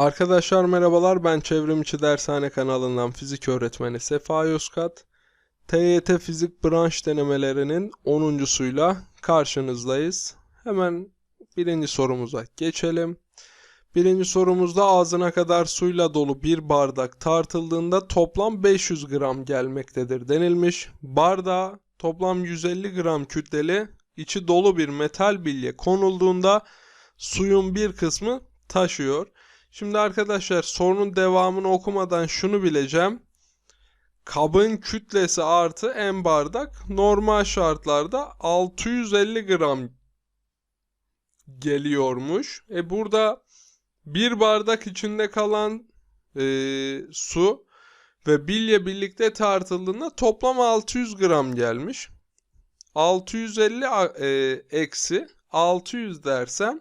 Arkadaşlar merhabalar ben Çevrimiçi Dershane kanalından fizik öğretmeni Sefa Yozkat. TYT fizik branş denemelerinin 10.suyla karşınızdayız. Hemen birinci sorumuza geçelim. Birinci sorumuzda ağzına kadar suyla dolu bir bardak tartıldığında toplam 500 gram gelmektedir denilmiş. Bardağa toplam 150 gram kütleli içi dolu bir metal bilye konulduğunda suyun bir kısmı taşıyor. Şimdi arkadaşlar sorunun devamını okumadan şunu bileceğim. Kabın kütlesi artı en bardak normal şartlarda 650 gram geliyormuş. E burada bir bardak içinde kalan e, su ve bilye birlikte tartıldığında toplam 600 gram gelmiş. 650 e, eksi 600 dersem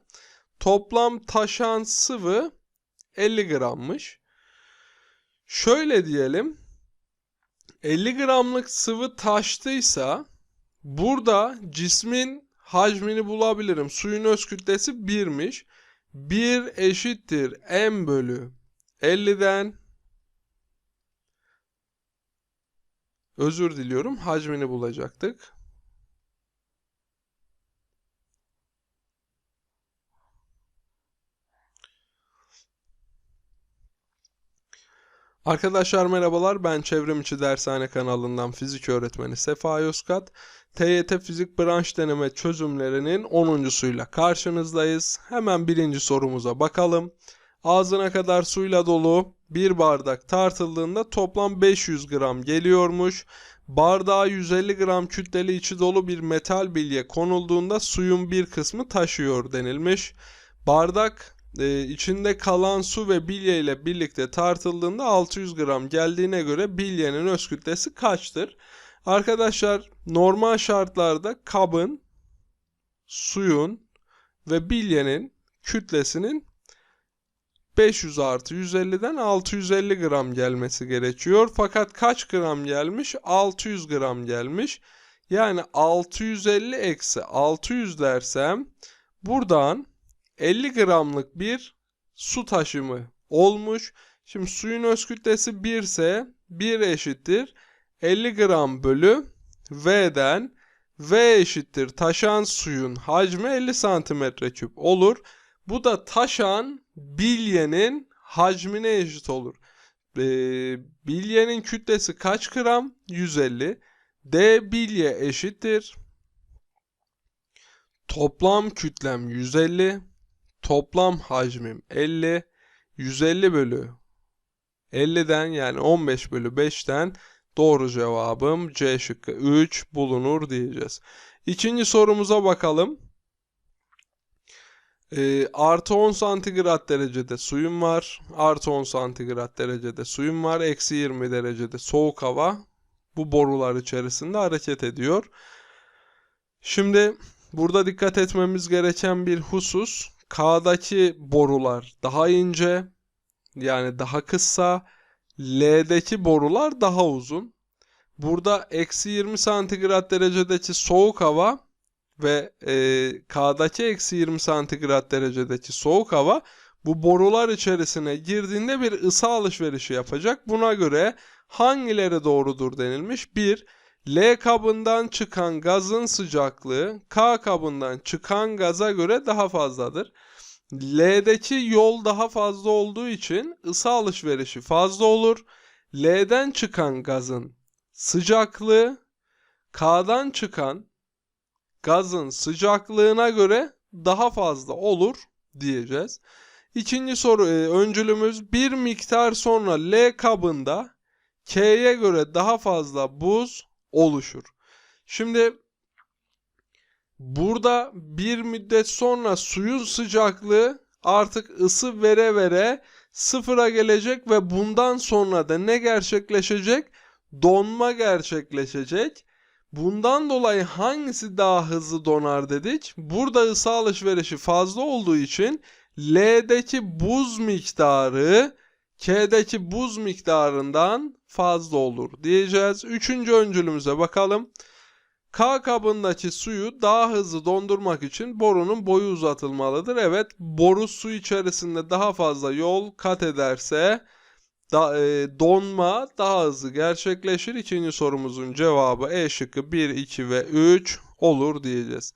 toplam taşan sıvı 50 grammış. Şöyle diyelim. 50 gramlık sıvı taştıysa burada cismin hacmini bulabilirim. Suyun öz kütlesi 1'miş. 1 eşittir m bölü 50'den özür diliyorum hacmini bulacaktık. Arkadaşlar merhabalar ben Çevrimiçi Dershane kanalından fizik öğretmeni Sefa Yozkat. TYT fizik branş deneme çözümlerinin 10.suyla karşınızdayız. Hemen birinci sorumuza bakalım. Ağzına kadar suyla dolu bir bardak tartıldığında toplam 500 gram geliyormuş. Bardağa 150 gram kütleli içi dolu bir metal bilye konulduğunda suyun bir kısmı taşıyor denilmiş. Bardak e, içinde kalan su ve bilye ile birlikte tartıldığında 600 gram geldiğine göre bilyenin öz kütlesi kaçtır? Arkadaşlar normal şartlarda kabın, suyun ve bilyenin kütlesinin 500 artı 150'den 650 gram gelmesi gerekiyor. Fakat kaç gram gelmiş? 600 gram gelmiş. Yani 650 eksi 600 dersem buradan 50 gramlık bir su taşımı olmuş. Şimdi suyun öz kütlesi 1 ise 1 eşittir 50 gram bölü V'den V eşittir taşan suyun hacmi 50 santimetre küp olur. Bu da taşan bilyenin hacmine eşit olur. Ee, bilyenin kütlesi kaç gram? 150. D bilye eşittir. Toplam kütlem 150. Toplam hacmim 50. 150 bölü 50'den yani 15 bölü 5'ten doğru cevabım C şıkkı 3 bulunur diyeceğiz. İkinci sorumuza bakalım. E, artı 10 santigrat derecede suyum var. Artı 10 santigrat derecede suyum var. Eksi 20 derecede soğuk hava bu borular içerisinde hareket ediyor. Şimdi burada dikkat etmemiz gereken bir husus K'daki borular daha ince yani daha kısa. L'deki borular daha uzun. Burada eksi 20 santigrat derecedeki soğuk hava ve e, K'daki eksi 20 santigrat derecedeki soğuk hava bu borular içerisine girdiğinde bir ısı alışverişi yapacak. Buna göre hangileri doğrudur denilmiş? 1. L kabından çıkan gazın sıcaklığı K kabından çıkan gaza göre daha fazladır. L'deki yol daha fazla olduğu için ısı alışverişi fazla olur. L'den çıkan gazın sıcaklığı K'dan çıkan gazın sıcaklığına göre daha fazla olur diyeceğiz. İkinci soru e, öncülümüz bir miktar sonra L kabında K'ye göre daha fazla buz oluşur. Şimdi burada bir müddet sonra suyun sıcaklığı artık ısı vere vere sıfıra gelecek ve bundan sonra da ne gerçekleşecek? Donma gerçekleşecek. Bundan dolayı hangisi daha hızlı donar dedik? Burada ısı alışverişi fazla olduğu için L'deki buz miktarı K'deki buz miktarından fazla olur diyeceğiz. Üçüncü öncülümüze bakalım. K kabındaki suyu daha hızlı dondurmak için borunun boyu uzatılmalıdır. Evet, boru su içerisinde daha fazla yol kat ederse da, e, donma daha hızlı gerçekleşir. İkinci sorumuzun cevabı E şıkkı 1, 2 ve 3 olur diyeceğiz.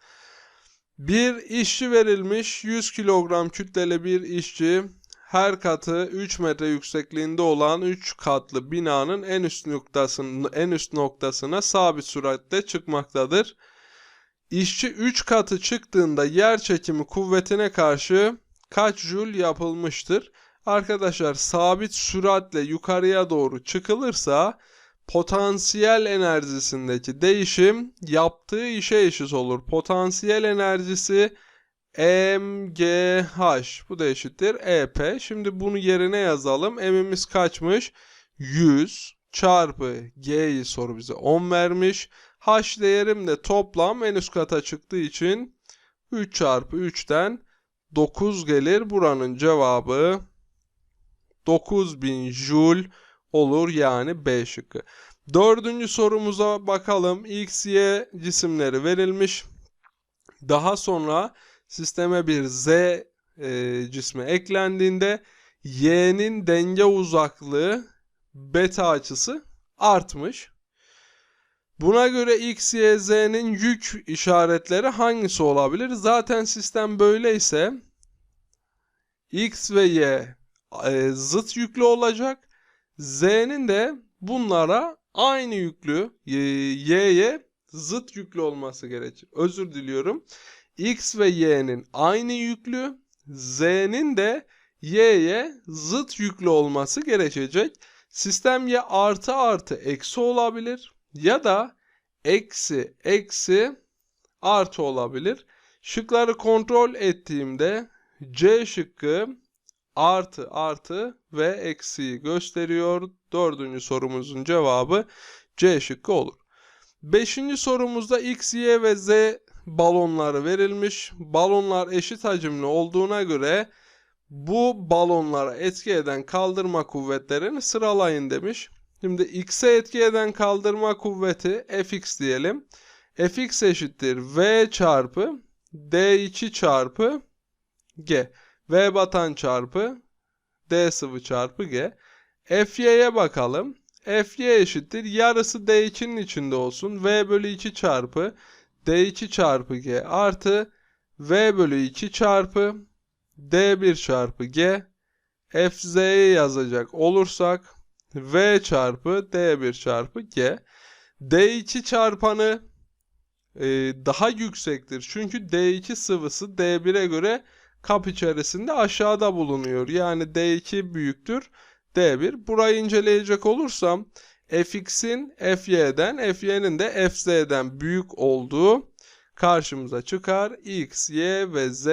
Bir işçi verilmiş 100 kilogram kütleli bir işçi her katı 3 metre yüksekliğinde olan 3 katlı binanın en üst noktasının en üst noktasına sabit süratle çıkmaktadır. İşçi 3 katı çıktığında yer çekimi kuvvetine karşı kaç jül yapılmıştır? Arkadaşlar sabit süratle yukarıya doğru çıkılırsa potansiyel enerjisindeki değişim yaptığı işe eşit olur. Potansiyel enerjisi MGH bu da eşittir EP. Şimdi bunu yerine yazalım. M'imiz kaçmış? 100 çarpı G'yi soru bize 10 vermiş. H değerim de toplam en üst kata çıktığı için 3 çarpı 3'ten 9 gelir. Buranın cevabı 9000 Joule olur yani B şıkkı. Dördüncü sorumuza bakalım. X, Y cisimleri verilmiş. Daha sonra sisteme bir Z e, cismi eklendiğinde Y'nin denge uzaklığı beta açısı artmış. Buna göre X, Y, Z'nin yük işaretleri hangisi olabilir? Zaten sistem böyleyse X ve Y e, zıt yüklü olacak. Z'nin de bunlara aynı yüklü e, Y'ye zıt yüklü olması gerekir. Özür diliyorum. X ve Y'nin aynı yüklü, Z'nin de Y'ye zıt yüklü olması gerekecek. Sistem ya artı artı eksi olabilir ya da eksi eksi artı olabilir. Şıkları kontrol ettiğimde C şıkkı artı artı ve eksiyi gösteriyor. Dördüncü sorumuzun cevabı C şıkkı olur. Beşinci sorumuzda X, Y ve Z balonları verilmiş. Balonlar eşit hacimli olduğuna göre bu balonlara etki eden kaldırma kuvvetlerini sıralayın demiş. Şimdi X'e etki eden kaldırma kuvveti Fx diyelim. Fx eşittir V çarpı D2 çarpı G. V batan çarpı D sıvı çarpı G. Fy'ye bakalım. Fy eşittir. Yarısı D2'nin içinde olsun. V bölü 2 çarpı D2 çarpı G artı V bölü 2 çarpı D1 çarpı G. Fz'yi yazacak olursak V çarpı D1 çarpı G. D2 çarpanı e, daha yüksektir. Çünkü D2 sıvısı D1'e göre kap içerisinde aşağıda bulunuyor. Yani D2 büyüktür D1. Burayı inceleyecek olursam fx'in fy'den, fy'nin de fz'den büyük olduğu karşımıza çıkar. x, y ve z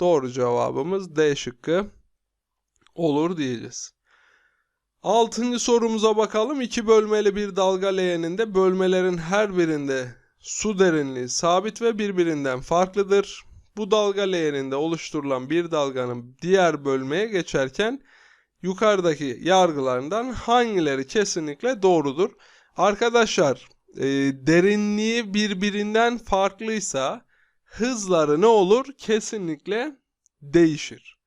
doğru cevabımız D şıkkı olur diyeceğiz. Altıncı sorumuza bakalım. İki bölmeli bir dalga leğeninde bölmelerin her birinde su derinliği sabit ve birbirinden farklıdır. Bu dalga leğeninde oluşturulan bir dalganın diğer bölmeye geçerken yukarıdaki yargılarından hangileri kesinlikle doğrudur? Arkadaşlar e, derinliği birbirinden farklıysa hızları ne olur? Kesinlikle değişir.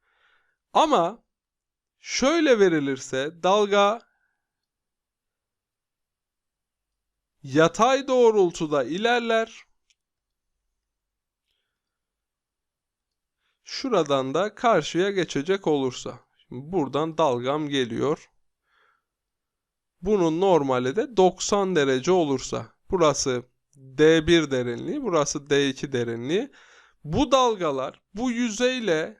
Ama şöyle verilirse dalga yatay doğrultuda ilerler. Şuradan da karşıya geçecek olursa. Buradan dalgam geliyor. Bunun normali de 90 derece olursa. Burası D1 derinliği, burası D2 derinliği. Bu dalgalar bu yüzeyle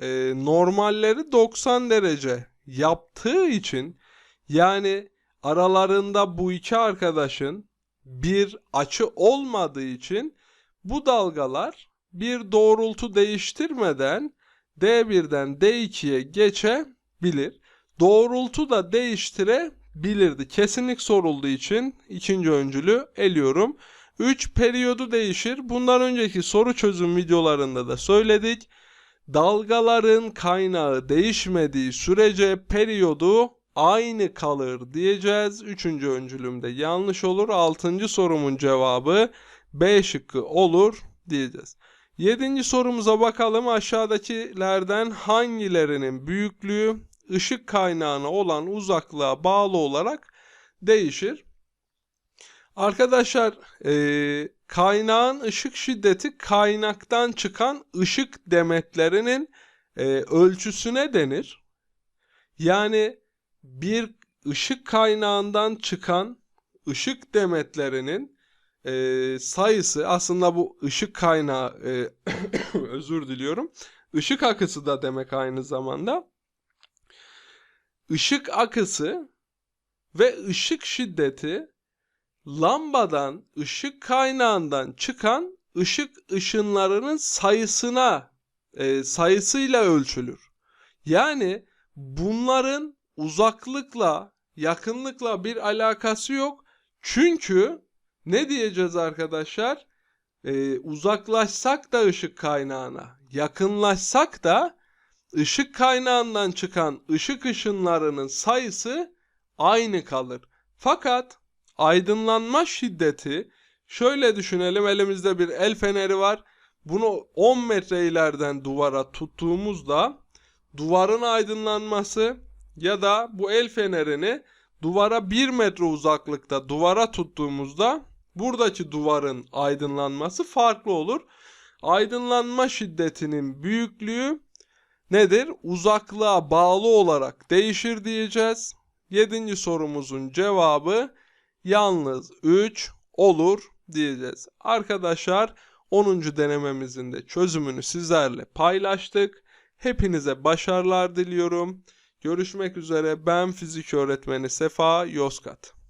e, normalleri 90 derece yaptığı için yani aralarında bu iki arkadaşın bir açı olmadığı için bu dalgalar bir doğrultu değiştirmeden D1'den D2'ye geçebilir. Doğrultu da değiştirebilirdi. Kesinlik sorulduğu için ikinci öncülü eliyorum. 3 periyodu değişir. Bundan önceki soru çözüm videolarında da söyledik. Dalgaların kaynağı değişmediği sürece periyodu aynı kalır diyeceğiz. Üçüncü öncülümde yanlış olur. Altıncı sorumun cevabı B şıkkı olur diyeceğiz. Yedinci sorumuza bakalım. Aşağıdakilerden hangilerinin büyüklüğü ışık kaynağına olan uzaklığa bağlı olarak değişir? Arkadaşlar eee, kaynağın ışık şiddeti kaynaktan çıkan ışık demetlerinin eee, ölçüsüne denir. Yani bir ışık kaynağından çıkan ışık demetlerinin eee, sayısı aslında bu ışık kaynağı eee, özür diliyorum. Işık akısı da demek aynı zamanda. Işık akısı ve ışık şiddeti lambadan, ışık kaynağından çıkan ışık ışınlarının sayısına e, sayısıyla ölçülür. Yani bunların uzaklıkla, yakınlıkla bir alakası yok. Çünkü ne diyeceğiz arkadaşlar? E, uzaklaşsak da ışık kaynağına, yakınlaşsak da ışık kaynağından çıkan ışık ışınlarının sayısı aynı kalır. Fakat aydınlanma şiddeti şöyle düşünelim elimizde bir el feneri var. Bunu 10 metre ileriden duvara tuttuğumuzda duvarın aydınlanması ya da bu el fenerini duvara 1 metre uzaklıkta duvara tuttuğumuzda buradaki duvarın aydınlanması farklı olur. Aydınlanma şiddetinin büyüklüğü nedir? Uzaklığa bağlı olarak değişir diyeceğiz. Yedinci sorumuzun cevabı yalnız 3 olur diyeceğiz. Arkadaşlar 10. denememizin de çözümünü sizlerle paylaştık. Hepinize başarılar diliyorum. Görüşmek üzere ben fizik öğretmeni Sefa Yozgat.